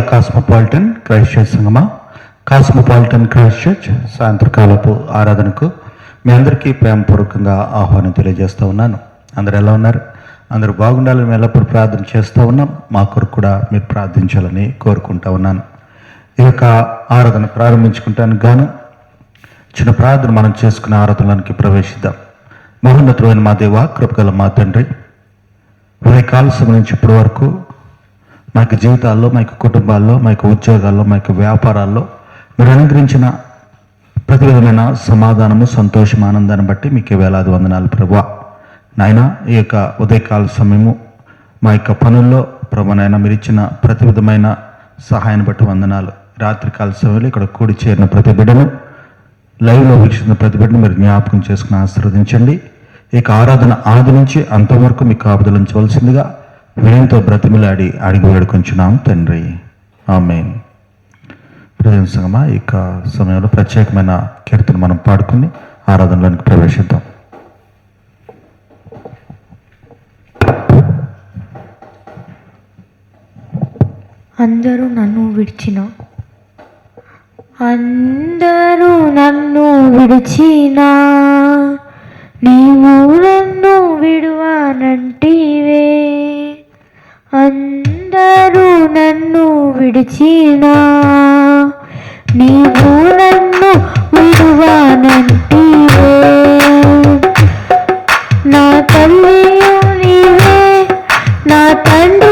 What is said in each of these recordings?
Cosmopolitan Christ church సంగమా. Cosmopolitan Christ church సాయంత్రకాలపు ఆరాధనకు మీ అందరికీ ప్రేమపూర్వకంగా ఆహ్వానం తెలియజేస్తూ ఉన్నాను. అందరు ఎలా ఉన్నారు? అందరూ బాగుండాలని మేము ఎల్లప్పుడూ ప్రార్థన చేస్తూ ఉన్నాం. మా కొరకు కూడా మీరు ప్రార్థించాలని కోరుకుంటా ఉన్నాను. ఈ యొక్క ఆరాధన ప్రారంభించుకుంటానికి గాను చిన్న ప్రార్థన మనం చేసుకునే ఆరాధనలోనికి ప్రవేశిద్దాం. మహోన్నతమైన మా దేవ కృపగల మా తండ్రి ఉదయకాల సమయం నుంచి ఇప్పటి వరకు మా యొక్క జీవితాల్లో మా యొక్క కుటుంబాల్లో మా యొక్క ఉద్యోగాల్లో మా యొక్క వ్యాపారాల్లో మీరు అనుగ్రహించిన ప్రతి విధమైన సమాధానము సంతోషం ఆనందాన్ని బట్టి మీకు వేలాది వందనాలు ప్రభా నాయన ఈ యొక్క ఉదయకాల సమయము మా యొక్క పనుల్లో ప్రభు నాయన మీరు ఇచ్చిన ప్రతి విధమైన సహాయాన్ని బట్టి వందనాలు. రాత్రికాల సమయంలో ఇక్కడ కూడి చేరిన ప్రతి బిడ్డను లైవ్లో వీక్షిస్తున్న ప్రతి బిడ్డను మీరు జ్ఞాపకం చేసుకుని ఆశీర్వదించండి. ఇక ఆరాధన ఆది నుంచి అంతవరకు మీకు కాపుదలంచవలసిందిగా వినయంతో బ్రతిమిలాడి అడిగి వేడుకొంచున్నాం తండ్రి. ఆమె ప్రజెన్సంగమా ఈ సమయంలో ప్రత్యేకమైన కీర్తన మనం పాడుకుని ఆరాధనలోనికి ప్రవేశిద్దాం. అందరూ నన్ను విడిచిన అందరూ నన్ను విడిచిన నీవు నన్ను విడువానంటే విడిచినా నీవు నన్ను విడువానంటివే. నా తల్లి నీవే నా తండ్రి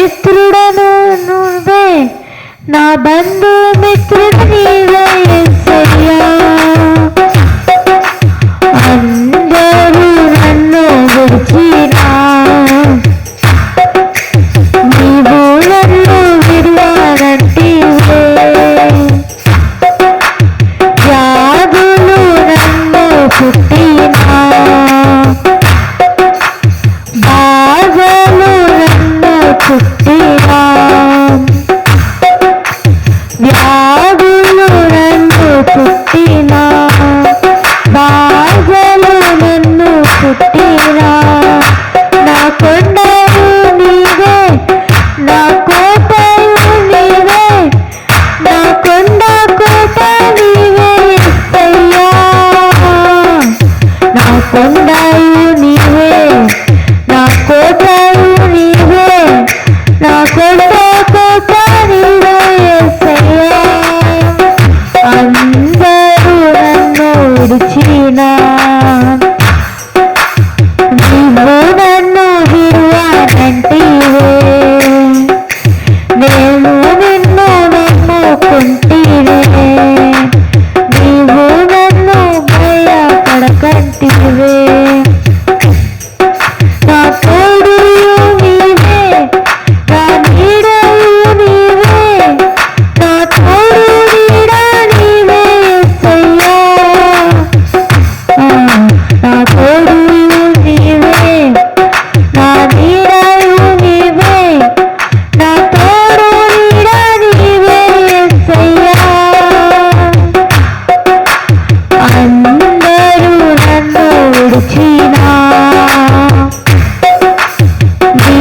మిత్రుడను నువ్వే. నా బంధు మిత్రుడు నీవే యేసయ్యా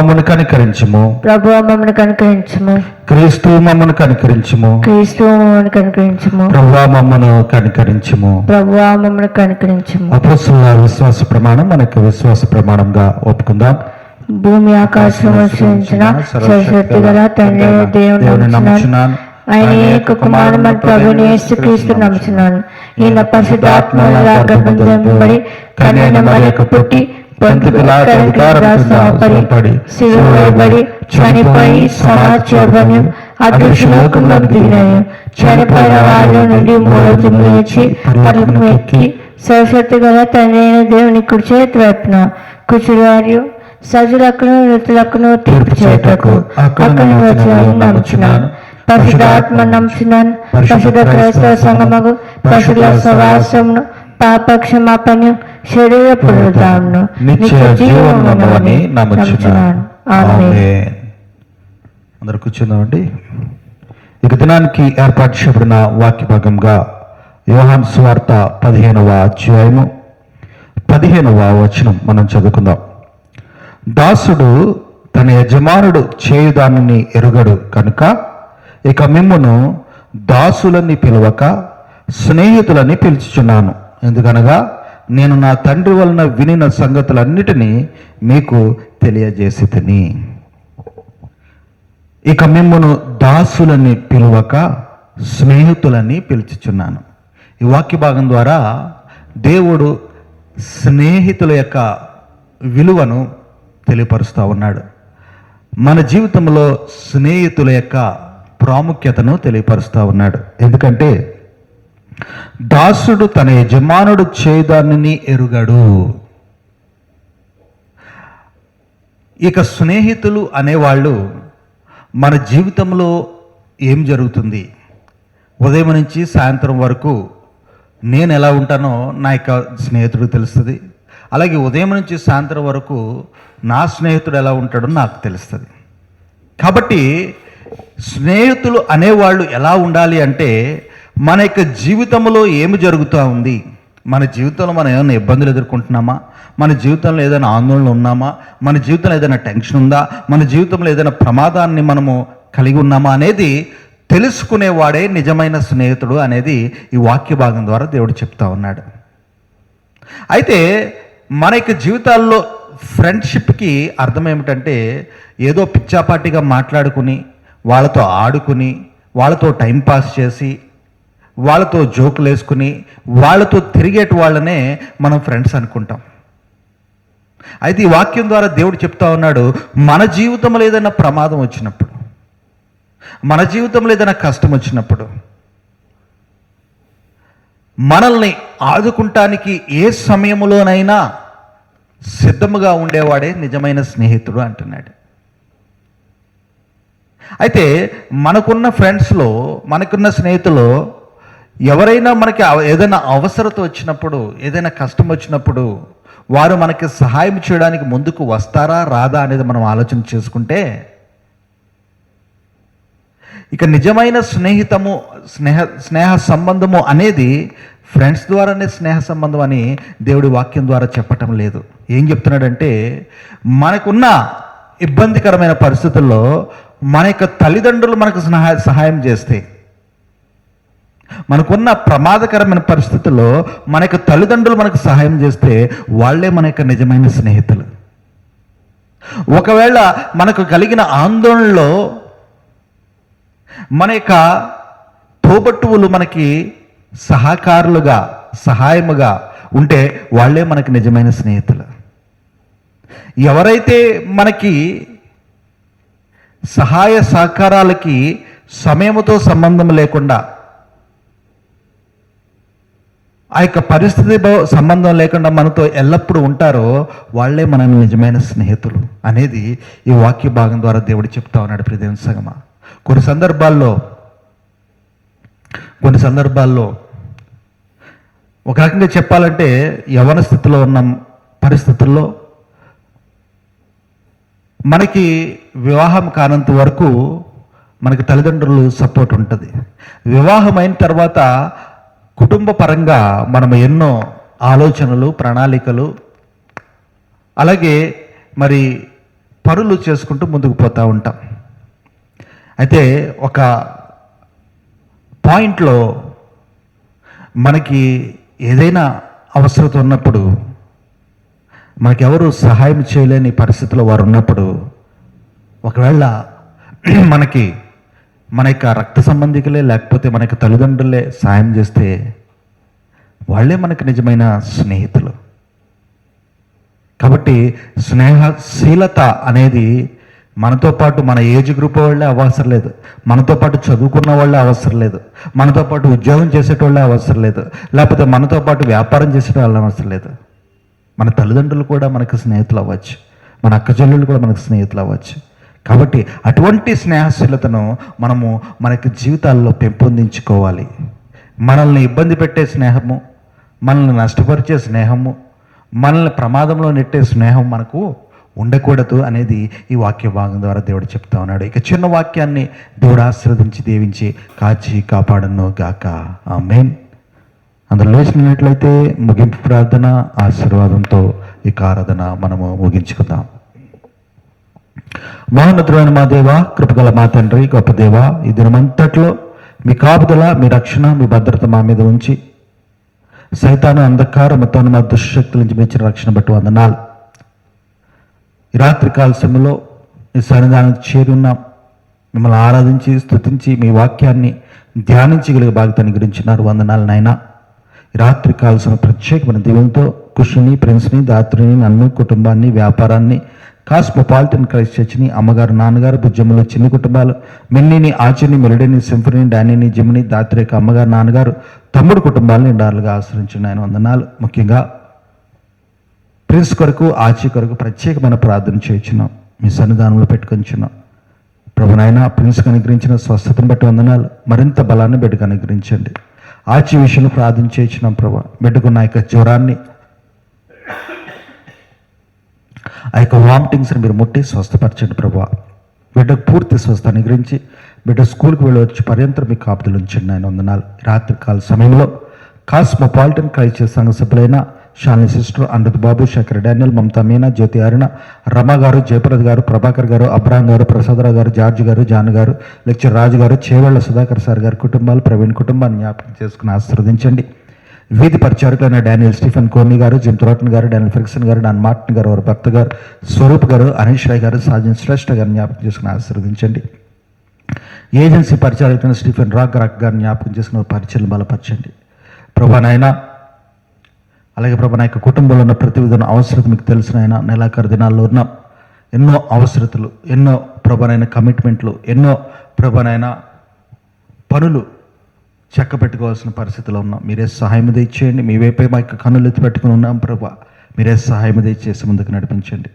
మమ్మను కనికరించము. ప్రభు మమ్మల్ని కనుకరించము. క్రీస్తు మమ్మను కనికరించము. క్రీస్తు మమ్మల్ని కనుకరించము. ప్రభా మమ్మను కనికరించము. ప్రభు మమ్మల్ని కనుకరించము. అపోస్తుల విశ్వాస ప్రమాణం మనకు విశ్వాస ప్రమాణంగా ఒప్పుకుందాం. భూమి ఆకాశం సృష్టించిన సరస్వతి గల తండ్రి దేవుని నమ్ముచున్నాను. ఆయన యొక్క కుమారుడు మన ప్రభుని యేసుక్రీస్తు నమ్ముచున్నాను. ఈయన పరిశుద్ధాత్మ గర్భం కన్యన మరియకు పుట్టి చనిపోయి చనిపోయిన వాళ్ళ నుండి లేచి ఎక్కి సరస్వతి గల దేవుని కుచురారు సజులకును వృత్తులకును తీర్పు చేయటకు అక్కడ వచ్చాను నమ్ముచున్నాను పరిశుధాత్మ నమ్ముచున్నాను. పరిశుద్ధ క్రైస్తవ సంగమగు పరిశుద్ధ పాప శరీర నిత్య నమ్ముచున్నాను ఆమేన్. అందరూ కూర్చుందామండి ఇక దినానికి ఏర్పాటు చేయబడిన వాక్య భాగంగా యోహాన్ స్వార్త పదిహేనవ అధ్యాయము పదిహేనవ వచనం మనం చదువుకుందాం. దాసుడు తన యజమానుడు చేయుదానిని ఎరుగడు కనుక ఇక మిమ్మును దాసులని పిలవక స్నేహితులని పిలుచుచున్నాను. ఎందుకనగా నేను నా తండ్రి వలన వినిన సంగతులన్నిటినీ మీకు తెలియజేసి తిని ఇక మిమ్మను దాసులని పిలువక స్నేహితులని పిలుచుచున్నాను. ఈ వాక్య భాగం ద్వారా దేవుడు స్నేహితుల యొక్క విలువను తెలియపరుస్తూ ఉన్నాడు. మన జీవితంలో స్నేహితుల యొక్క ప్రాముఖ్యతను తెలియపరుస్తూ ఉన్నాడు. ఎందుకంటే దాసుడు తన యజమానుడు చేయదానిని ఎరుగడు. ఇక స్నేహితులు అనేవాళ్ళు మన జీవితంలో ఏం జరుగుతుంది? ఉదయం నుంచి సాయంత్రం వరకు నేను ఎలా ఉంటానో నా యొక్క స్నేహితుడు తెలుస్తుంది. అలాగే ఉదయం నుంచి సాయంత్రం వరకు నా స్నేహితుడు ఎలా ఉంటాడో నాకు తెలుస్తుంది. కాబట్టి స్నేహితులు అనేవాళ్ళు ఎలా ఉండాలి అంటే మన యొక్క జీవితంలో ఏమి జరుగుతూ ఉంది? మన జీవితంలో మనం ఏమైనా ఇబ్బందులు ఎదుర్కొంటున్నామా? మన జీవితంలో ఏదైనా ఆందోళన ఉన్నామా? మన జీవితంలో ఏదైనా టెన్షన్ ఉందా? మన జీవితంలో ఏదైనా ప్రమాదాన్ని మనము కలిగి ఉన్నామా అనేది తెలుసుకునేవాడే నిజమైన స్నేహితుడు అనేది ఈ వాక్య భాగం ద్వారా దేవుడు చెప్తా ఉన్నాడు. అయితే మన యొక్క జీవితాల్లో ఫ్రెండ్షిప్కి అర్థం ఏమిటంటే ఏదో పిచ్చాపాటిగా మాట్లాడుకుని వాళ్ళతో ఆడుకుని వాళ్ళతో టైం పాస్ చేసి వాళ్ళతో జోకులు వేసుకుని వాళ్ళతో తిరిగేటి వాళ్ళనే మనం ఫ్రెండ్స్ అనుకుంటాం. అయితే ఈ వాక్యం ద్వారా దేవుడు చెప్తా ఉన్నాడు మన జీవితంలో ఏదైనా ప్రమాదం వచ్చినప్పుడు మన జీవితంలో ఏదైనా కష్టం వచ్చినప్పుడు మనల్ని ఆదుకుంటానికి ఏ సమయంలోనైనా సిద్ధముగా ఉండేవాడే నిజమైన స్నేహితుడు అంటున్నాడు. అయితే మనకున్న ఫ్రెండ్స్లో మనకున్న స్నేహితులు ఎవరైనా మనకి అవ- ఏదైనా అవసరత వచ్చినప్పుడు ఏదైనా కష్టం వచ్చినప్పుడు వారు మనకి సహాయం చేయడానికి ముందుకు వస్తారా రాదా అనేది మనం ఆలోచన చేసుకుంటే ఇక నిజమైన స్నేహితము స్నేహ స్నేహ సంబంధము అనేది ఫ్రెండ్స్ ద్వారానే స్నేహ సంబంధం అని దేవుడి వాక్యం ద్వారా చెప్పటం లేదు. ఏం చెప్తున్నాడంటే మనకున్న ఇబ్బందికరమైన పరిస్థితుల్లో మన యొక్క తల్లిదండ్రులు మనకు సహాయం చేస్తే మనకున్న ప్రమాదకరమైన పరిస్థితుల్లో మన యొక్క తల్లిదండ్రులు మనకు సహాయం చేస్తే వాళ్ళే మన యొక్క నిజమైన స్నేహితులు. ఒకవేళ మనకు కలిగిన ఆందోళనలో మన యొక్క తోబట్టువులు మనకి సహకారులుగా సహాయముగా ఉంటే వాళ్ళే మనకి నిజమైన స్నేహితులు. ఎవరైతే మనకి సహాయ సహకారాలకి సమయముతో సంబంధం లేకుండా ఆ యొక్క పరిస్థితి సంబంధం లేకుండా మనతో ఎల్లప్పుడూ ఉంటారో వాళ్ళే మన నిజమైన స్నేహితులు అనేది ఈ వాక్య భాగం ద్వారా దేవుడు చెప్తా ఉన్నాడు ప్రదేవం సగమ. కొన్ని సందర్భాల్లో కొన్ని సందర్భాల్లో ఒక రకంగా చెప్పాలంటే యవన స్థితిలో ఉన్న పరిస్థితుల్లో మనకి వివాహం కానంత వరకు మనకి తల్లిదండ్రులు సపోర్ట్ ఉంటుంది. వివాహం అయిన తర్వాత కుటుంబ పరంగా మనం ఎన్నో ఆలోచనలు ప్రణాళికలు అలాగే మరి పనులు చేసుకుంటూ ముందుకు పోతూ ఉంటాం. అయితే ఒక పాయింట్లో మనకి ఏదైనా అవసరత ఉన్నప్పుడు మనకెవరు సహాయం చేయలేని పరిస్థితిలో వారు ఉన్నప్పుడు ఒకవేళ మనకి మన యొక్క రక్త సంబంధికులే లేకపోతే మన యొక్క తల్లిదండ్రులే సాయం చేస్తే వాళ్ళే మనకు నిజమైన స్నేహితులు. కాబట్టి స్నేహశీలత అనేది మనతో పాటు మన ఏజ్ గ్రూప్ వాళ్ళే అవసరం లేదు. మనతో పాటు చదువుకున్న వాళ్ళే అవసరం లేదు. మనతో పాటు ఉద్యోగం చేసేటోళ్ళే అవసరం లేదు. లేకపోతే మనతో పాటు వ్యాపారం చేసేటోళ్ళే అవసరం లేదు. మన తల్లిదండ్రులు కూడా మనకు స్నేహితులు అవ్వచ్చు. మన అక్క చెల్లెళ్ళు కూడా మనకు స్నేహితులు అవ్వచ్చు. కాబట్టి అటువంటి స్నేహశీలతను మనము మనకి జీవితాల్లో పెంపొందించుకోవాలి. మనల్ని ఇబ్బంది పెట్టే స్నేహము మనల్ని నష్టపరిచే స్నేహము మనల్ని ప్రమాదంలో నెట్టే స్నేహం మనకు ఉండకూడదు అనేది ఈ వాక్య భాగం ద్వారా దేవుడు చెప్తా ఉన్నాడు. ఇక చిన్న వాక్యాన్ని దేవుడు ఆశీర్వదించి దీవించి కాచి కాపాడను గాక. ఆ మెయిన్ అందులో లేచినట్లయితే ముగింపు ప్రార్థన ఆశీర్వాదంతో ఈ ఆరాధన మనము ముగించుకుందాం. మహోన్నతుడైన మా దేవ కృపగల మా తండ్రి గొప్ప దేవ ఈ దినమంతట్లో మీ కాపుదల మీ రక్షణ మీ భద్రత మా మీద ఉంచి సైతాను అంధకార మొత్తాన్ని మా దుశ్శక్తుల నుంచి మెచ్చిన రక్షణ బట్టి వందనాలు. ఈ రాత్రి కాల సమయంలో మీ సన్నిధానం చేరి ఉన్నాం. మిమ్మల్ని ఆరాధించి స్తుతించి మీ వాక్యాన్ని ధ్యానించగలిగే బాధ్యతను గురించినారు వందనాలు నాయనా. రాత్రి కాల్సిన ప్రత్యేకమైన దీవెనతో కృషిని ప్రిన్స్ని దాత్రిని నన్ను కుటుంబాన్ని వ్యాపారాన్ని కాస్మోపాలిటన్ క్రైస్ట్ చర్చ్ని అమ్మగారు నాన్నగారు భుజములు చిన్న కుటుంబాలు మిన్నీని ఆచిని మెలడీని సింఫనీని డానీని జిమ్ని దాత్రేక అమ్మగారు నాన్నగారు తమ్ముడు కుటుంబాలను నిండాలుగా ఆశ్రయించిన ఆయన వందనాలు. ముఖ్యంగా ప్రిన్స్ కొరకు ఆచి కొరకు ప్రత్యేకమైన ప్రార్థన చేయించున్నాం. మీ సన్నిధానంలో పెట్టుకొంచున్నాం. ప్రభు నాయన ప్రిన్స్కి అనుగ్రహించిన స్వస్థతను బట్టి వందనాలు. మరింత బలాన్ని బిడ్డకు అనుగ్రహించండి. ఆచి విషయంలో ప్రార్థన చేయించినాం ప్రభు. బిడ్డకున్న యొక్క జ్వరాన్ని ఆ యొక్క వామిటింగ్స్ని మీరు ముట్టి స్వస్థపరచండి ప్రభా బిడ్డకు పూర్తి స్వస్థ అనుగ్రహించి బిడ్డ స్కూల్కి వెళ్ళవచ్చు పర్యంతరం మీ కాపుదలు ఉంచండి ఆయన వందనాలు. రాత్రి కాల సమయంలో కాస్మోపాలిటన్ క్రైస్ట్ సంఘ సభ్యులైన షాని సిస్టర్ అమృత్ బాబు శేఖర్ డానియల్ మమతా మీనా జ్యోతి అరుణ రమ గారు జయప్రద్ గారు ప్రభాకర్ గారు అబ్రాహం గారు ప్రసాదరావు గారు జార్జ్ గారు జాన్ గారు లెక్చర్ రాజు గారు చేవెళ్ళ సుధాకర్ సార్ గారి కుటుంబాలు ప్రవీణ్ కుటుంబాన్ని జ్ఞాపకం చేసుకుని ఆశీర్వదించండి. వీధి పరిచారకులైన డానియల్ స్టీఫెన్ కోర్ని గారు జిమ్ తురాటన్ గారు డానియల్ ఫెర్గ్సన్ గారు డాన్ మార్టిన్ గారు వారి భర్త గారు స్వరూప్ గారు అనీష్ రాయ్ గారు సాజన్ శ్రేష్ఠ గారిని జ్ఞాపకం చేసుకుని ఆశీర్వదించండి. ఏజెన్సీ పరిచారకులైన స్టీఫెన్ రాక్ రాక్ గారిని జ్ఞాపకం చేసుకుని పరిచయం బలపరచండి. ప్రభా అలాగే ప్రభా నా యొక్క కుటుంబంలో ఉన్న ప్రతి విధమైన అవసరత మీకు తెలిసిన ఆయన నెలాఖరు దినాల్లో ఉన్న ఎన్నో అవసరతలు ఎన్నో ప్రభానైన కమిట్మెంట్లు ఎన్నో ప్రభానైన పనులు చెక్క పెట్టుకోవాల్సిన పరిస్థితిలో ఉన్నాం. మీరే సహాయం తెచ్చేయండి మీ వైపే మా యొక్క కన్నులు ఎత్తి పెట్టుకుని ఉన్నాం ప్రభా. మీరే సహాయం దయచేసి ముందుకు నడిపించండి.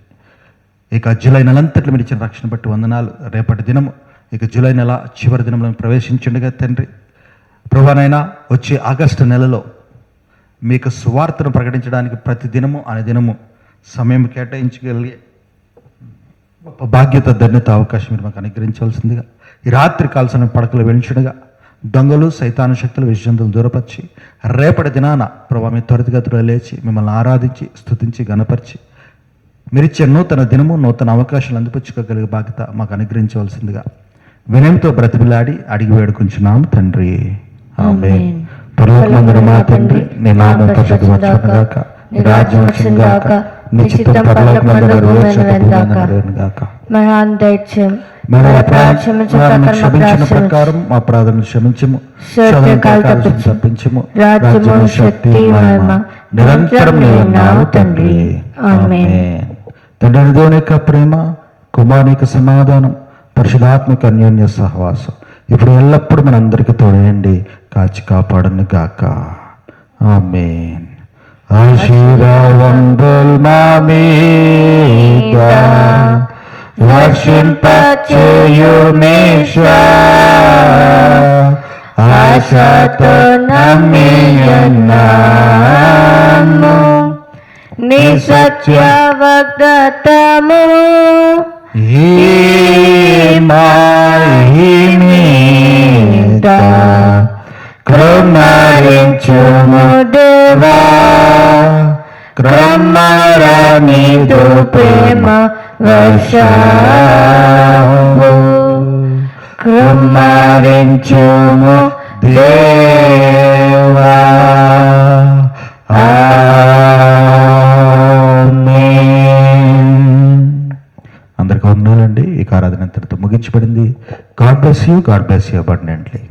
ఇక జూలై నెలంతట్లో మీరు ఇచ్చిన రక్షణ బట్టి వందనాలు. రేపటి దినము ఇక జూలై నెల చివరి దినంలో ప్రవేశించండిగా తండ్రి. ప్రభానైనా వచ్చే ఆగస్టు నెలలో మీకు సువార్తను ప్రకటించడానికి ప్రతి దినము అనే దినము సమయం కేటాయించగలిగే గొప్ప బాధ్యత ధన్యత అవకాశం మీరు మాకు అనుగ్రహించవలసిందిగా. ఈ రాత్రి కాల్సిన పడకలు వెలించుడుగా దొంగలు సైతాను శక్తులు విజయంతులు దూరపరిచి రేపటి దినాన ప్రభావ మీ త్వరితగతిలో లేచి మిమ్మల్ని ఆరాధించి స్తుతించి గణపరిచి మీరిచ్చే నూతన దినము నూతన అవకాశాలు అందిపుచ్చుకోగలిగే బాధ్యత మాకు అనుగ్రహించవలసిందిగా వినయంతో బ్రతిమిలాడి అడిగి వేడుకుంటున్నాము తండ్రి. పరలోకమందున మా తండ్రి నీ నామం రాజ్యం నీ చిత్తం పరలోకమందు నెరవేర్చబడుగాక మహాన్ దైత్యం మన క్షమించు వారిని ప్రకారం క్షమించిన ప్రార్థన ప్రకారం మా ప్రార్థన క్షమించము. శోధన కాలు శోధన తప్పించు. తప్పించము రాజ్యము, శక్తి, మహిమ. నిరంతరం నీవు ఉన్నావు తండ్రి. ఆమేన్. ఆమేన్. తండ్రి అయిన దేవుని యొక్క ప్రేమ కుమారుని యొక్క సమాధానం పరిశుధాత్మక అన్యోన్య సహవాసం. ఇప్పుడు ఎల్లప్పుడూ మనందరికీ తోడేయండి కాచి కాపాడను గాక. ఆమేన్. ఆశీర్వాదం మా మీద వర్షింపచేయుమేషా ఆశతో నమ్మియున్నాము నీ సత్య వాగ్దత్తము ఈ మాహిమీద కృమరించుము దేవా క్రమరనిదు వర్షము కుమ్మరించుము దేవా. అందరికి అందరికీ వందనాలండి. ఈ ఆరాధన ఇంతటితో ముగించబడింది. God bless you God bless you abundantly